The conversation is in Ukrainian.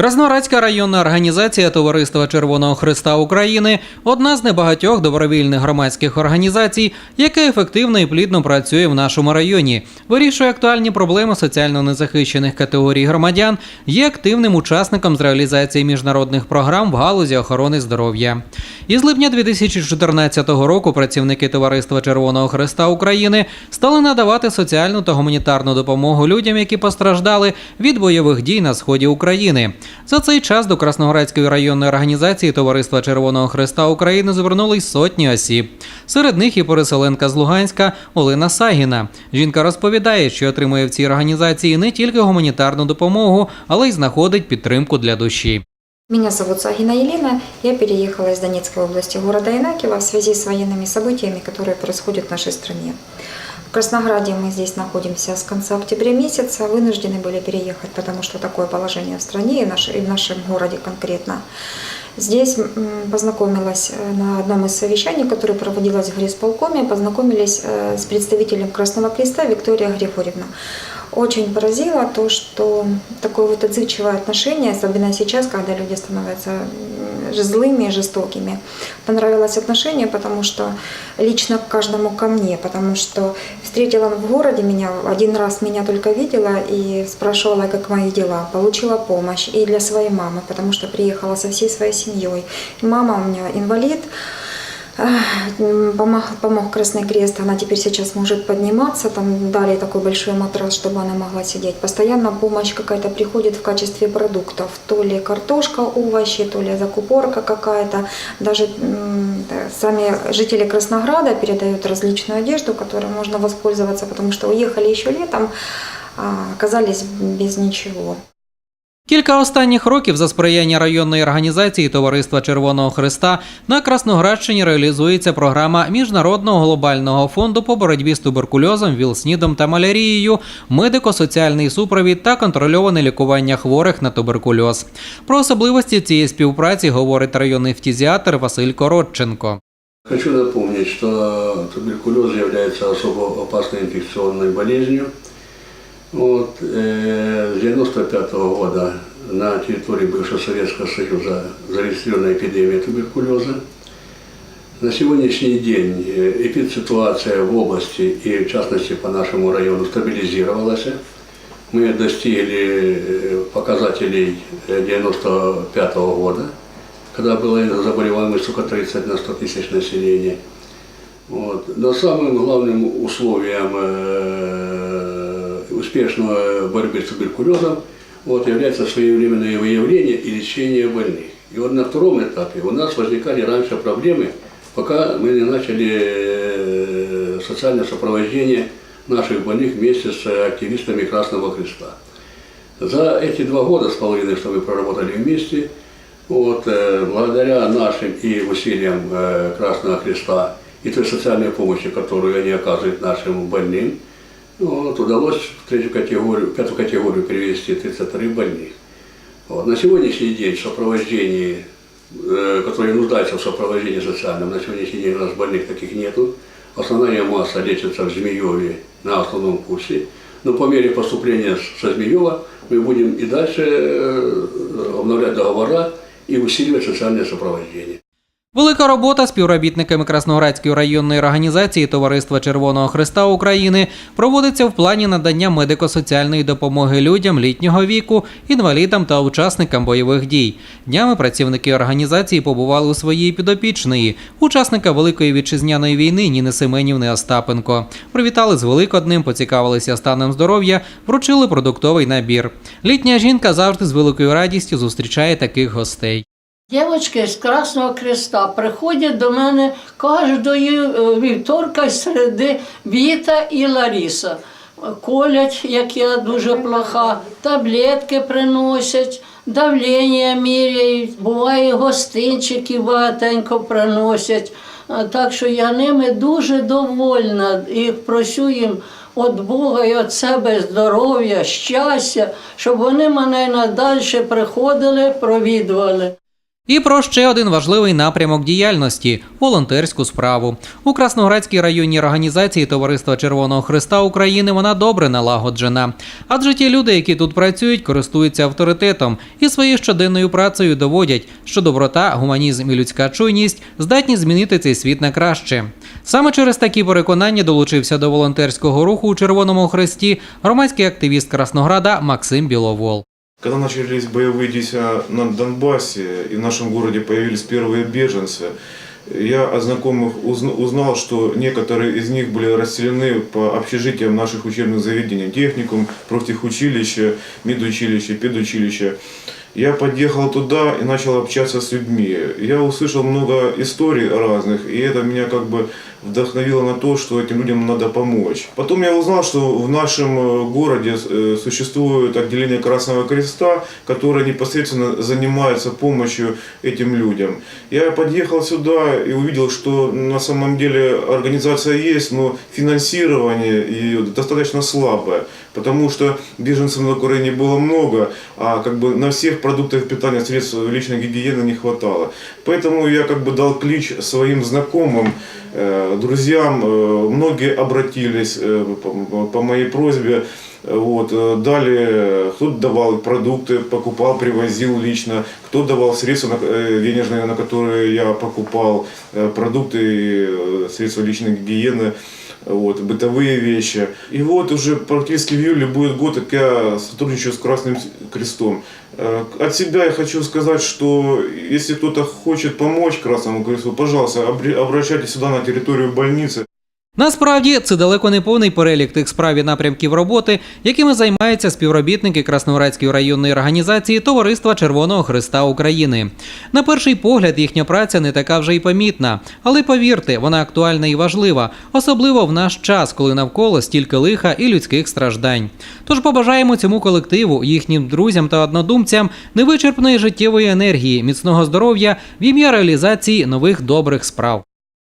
Красноградська районна організація Товариства Червоного Христа України одна з небагатьох добровільних громадських організацій, яка ефективно і плідно працює в нашому районі, вирішує актуальні проблеми соціально незахищених категорій громадян, є активним учасником з реалізації міжнародних програм в галузі охорони здоров'я. Із липня 2014 року працівники Товариства Червоного Христа України стали надавати соціальну та гуманітарну допомогу людям, які постраждали від бойових дій на сході України. За цей час до Красноградської районної організації Товариства Червоного Христа України звернулись сотні осіб. Серед них і переселенка з Луганська Олена Сагіна. Жінка розповідає, що отримує в цій організації не тільки гуманітарну допомогу, але й знаходить підтримку для душі. Меня зовут Сагина Елена. Я переехала из Донецкой области города Инакиево в связи с военными событиями, которые происходят в нашей стране. В Краснограде мы здесь находимся с конца октября месяца. Вынуждены были переехать, потому что такое положение в стране и в, наш- и в нашем городе конкретно. Здесь познакомилась э, на одном из совещаний, которое проводилось в горисполкоме, познакомились э, с представителем Красного Креста Виктория Григорьевна. Очень поразило то, что такое вот отзывчивое отношение, особенно сейчас, когда люди становятся злыми жестокими. Понравилось отношение, потому что лично к каждому ко мне, потому что встретила в городе меня, один раз меня только видела и спрашивала, как мои дела. Получила помощь и для своей мамы, потому что приехала со всей своей семьей. Мама у меня инвалид, Помог, помог Красный Крест, она теперь сейчас может подниматься, там дали такой большой матрас, чтобы она могла сидеть. Постоянно помощь какая-то приходит в качестве продуктов, то ли картошка, овощи, то ли закупорка какая-то. Даже сами жители Краснограда передают различную одежду, которой можно воспользоваться, потому что уехали еще летом, а оказались без ничего. Кілька останніх років за сприяння районної організації Товариства Червоного Христа на Красноградщині реалізується програма Міжнародного глобального фонду по боротьбі з туберкульозом, вілснідом та малярією, медико-соціальний супровід та контрольоване лікування хворих на туберкульоз. Про особливості цієї співпраці говорить районний фтізіатр Василь Коротченко. Хочу напомнить, что туберкулез является особо опасной инфекционной болезнью. Вот, э, с 95 года на территории бывшего Советского Союза зарегистрирована эпидемия туберкулеза. На сегодняшний день э, эпидситуация в области и в частности по нашему району стабилизировалась. Мы достигли э, показателей 95 года, когда была заболеваемость только 30 на 100 тысяч населения. Вот. Но самым главным условием э, успешной борьбы с туберкулезом вот, является своевременное выявление и лечение больных. И вот на втором этапе у нас возникали раньше проблемы, пока мы не начали э, социальное сопровождение наших больных вместе с активистами Красного Креста. За эти два года с половиной, что мы проработали вместе, вот, э, благодаря нашим и усилиям э, Красного Креста и той социальной помощи, которую они оказывают нашим больным, вот, удалось в третью категорию, в пятую категорию перевести 33 больных. Вот. На сегодняшний день в сопровождении, э, которые нуждаются в сопровождении социальном, на сегодняшний день у нас больных таких нету. Основная масса лечится в Змееве на основном курсе. Но по мере поступления со Змеева мы будем и дальше э, обновлять договора и усиливать социальное сопровождение. Велика робота співробітниками Красноградської районної організації Товариства Червоного Христа України проводиться в плані надання медико-соціальної допомоги людям літнього віку, інвалідам та учасникам бойових дій. Днями працівники організації побували у своїй підопічної, учасника Великої вітчизняної війни Ніни Семенівни Остапенко. Привітали з Великоднем, поцікавилися станом здоров'я, вручили продуктовий набір. Літня жінка завжди з великою радістю зустрічає таких гостей. Дівчатки з Красного Креста приходять до мене кожної е, вівторка й середи Віта і Ларіса. Колять, як я дуже плоха, таблетки приносять, давлення міряють, буває гостинчики багатенько приносять. Так що я ними дуже довольна і просю їм від Бога і від себе здоров'я, щастя, щоб вони мене надалі приходили, провідували. І про ще один важливий напрямок діяльності волонтерську справу. У Красноградській районній організації Товариства Червоного Христа України вона добре налагоджена. Адже ті люди, які тут працюють, користуються авторитетом і своєю щоденною працею доводять, що доброта, гуманізм і людська чуйність здатні змінити цей світ на краще. Саме через такі переконання долучився до волонтерського руху у Червоному Хресті громадський активіст Краснограда Максим Біловол. Когда начались боевые действия на Донбассе и в нашем городе появились первые беженцы, я от знакомых узн- узнал, что некоторые из них были расселены по общежитиям наших учебных заведений, техникум, профтехучилище, медучилище, педучилище. Я подъехал туда и начал общаться с людьми. Я услышал много историй разных, и это меня как бы вдохновило на то, что этим людям надо помочь. Потом я узнал, что в нашем э, городе э, существует отделение Красного Креста, которое непосредственно занимается помощью этим людям. Я подъехал сюда и увидел, что на самом деле организация есть, но финансирование и достаточно слабое, потому что беженцев на Украине было много, а как бы на всех продуктах питания средств личной гигиены не хватало. Поэтому я как бы дал клич своим знакомым, э, друзьям, э, многие обратились э, по- по моей просьбе, Э, вот, э, дали, кто давал продукты, покупал, привозил лично, кто давал средства на- э, денежные, на которые я покупал, э, продукты, э, средства личной гигиены, Вот, бытовые вещи. И вот уже практически в июле будет год, как я сотрудничаю с Красным Крестом. Э, От себя я хочу сказать, что если кто-то хочет помочь Красному Кресту, пожалуйста, обращайтесь сюда на территорию больницы. Насправді це далеко не повний перелік тих справ і напрямків роботи, якими займаються співробітники Красноградської районної організації Товариства Червоного Христа України. На перший погляд їхня праця не така вже й помітна, але повірте, вона актуальна і важлива, особливо в наш час, коли навколо стільки лиха і людських страждань. Тож побажаємо цьому колективу, їхнім друзям та однодумцям невичерпної життєвої енергії, міцного здоров'я в ім'я реалізації нових добрих справ.